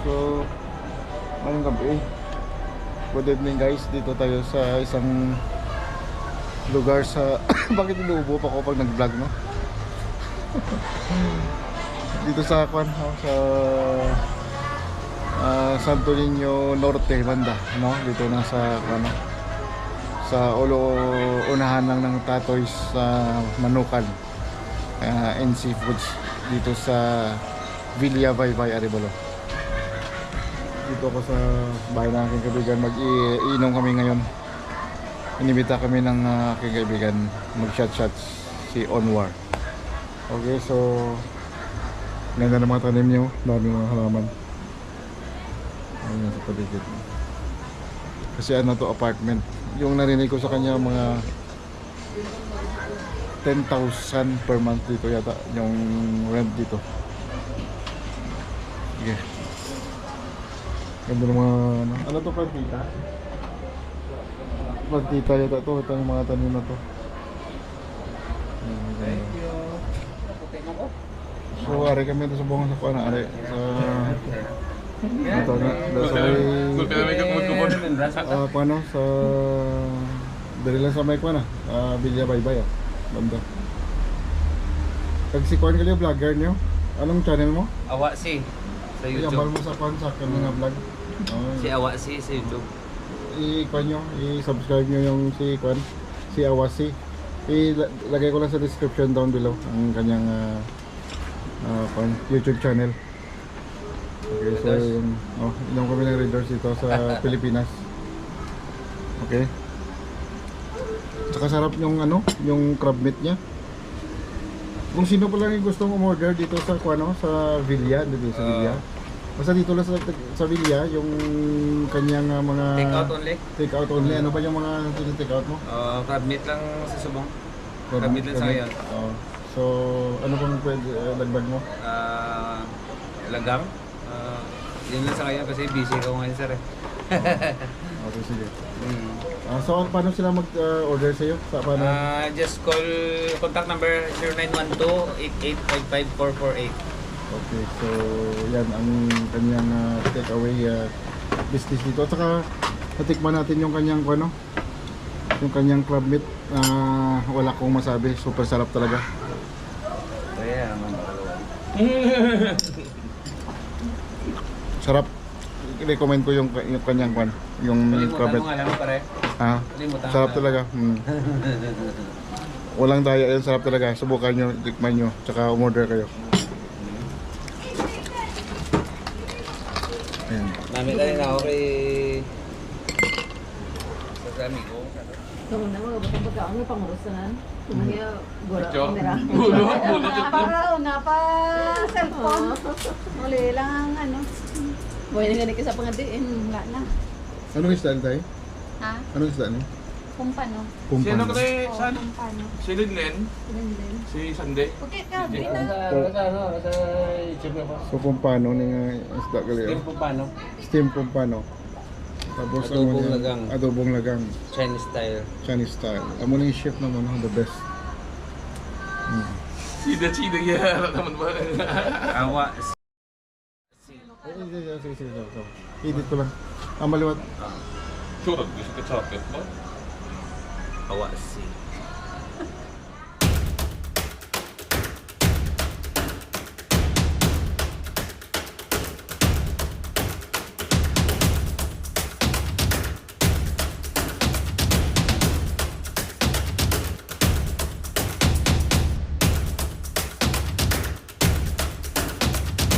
So, ngayong gabi. Good evening guys. Dito tayo sa isang lugar sa... Bakit inuubo pa ako pag nag-vlog, no? dito sa kwan, no? sa ah, Santo Niño Norte banda, no? Dito na sa ano sa ulo unahan lang ng Tatoys sa Manukan uh, and Seafoods dito sa Villa Baybay Arevalo. Dito ako sa bahay ng aking kaibigan. Mag-iinom kami ngayon. Inibita kami ng uh, aking kaibigan mag-shot shots si Onwar. Okay, so ganda ng mga tanim niyo. Dami mga halaman. Ayun sa paligid. Kasi ano to apartment. Yung narinig ko sa kanya mga 10,000 per month dito yata yung rent dito. Sige. Ganda ng mga ano. Ano to plantita? Plantita yata to. Ito yung mga tanim na to. Ayan, ganda. So, ari kami ito sa buong sa kuha na ari. Sa... Ito na. Sa Ah, paano sa Dali lang sa may kuha na. Ah, Bilya Baybay ah. Banda. Kag si Kwan kayo vlogger niyo. Anong channel mo? Awa si sa YouTube. ambal mo sa Kwan sa mga vlog. Oh, Si Awa si sa YouTube. i-kwan nyo, i-subscribe nyo yung si Kwan, si Awasi. Ilagay ko lang sa description down below ang kanyang ah, ah, Kwan, YouTube channel. Okay, so yung, oh, inom kami ng readers dito sa Pilipinas. Okay. Tsaka sarap yung ano, yung crab meat niya. Kung sino pa lang yung gustong umorder dito sa kuano sa Villa, dito sa Ah. Villa. Basta dito lang sa, sa Villa, yung kanyang ah, mga Take out only. Take out only. Ano ba yung mga take out mo? Uh, crab meat lang sa subong. Crab meat lang sa ngayon. Oo. So, ano pang pwede uh, dagdag mo? Ah, lagang. Ah, yun lang sa ngayon kasi busy ako ngayon sir eh. Okay, sige. Mm. Ah, so, paano sila mag-order sa'yo? Sa paano? Ah, just call contact number 0912-8855-448. Okay, so yan ang kanyang uh, takeaway uh, business dito. At saka natikman natin yung kanyang ano, yung kanyang crab meat. Ah, wala akong masabi, super sarap talaga. Kaya naman. Sarap. I-recommend ko yung, yung kanyang kwan, yung Kalimutan meat. mo nga lang pare. Ah, Kalimutan sarap talaga. Mm. Walang daya yan, sarap talaga. Subukan nyo, tikman nyo, tsaka umorder kayo. Nami tayo na ako kay... Sa amigo. Nung una mga batang pagkaon nga pangurusanan. Kumaya gora Medyo. kamera. Bulo, bulo. Para una pa cellphone. Uli lang ang ano. Buhay na ganit ka sa pangadiin. Wala na. Anong isda ni tayo? Ha? Anong isda ni? Kung paano? Kumpan. Sino kasi Oo, saan? kung paano. Si Linlen, din. si Sande. Okay ka, di na. ano? Sa YouTube na po. So kung paano ni nga isda gali. Steam po paano? Steam kung paano. Tapos Adobong ano yan? lagang. Adobong lagang. Chinese style. Chinese style. Amo na yung chef naman, oh, the best. Mm. Sida-sida yara naman ba? Awa Ay, ay, ay, sige, sige, sige, sige. Edit ko lang. Ah, maliwat. Churag, gusto ka chocolate ba? Awa si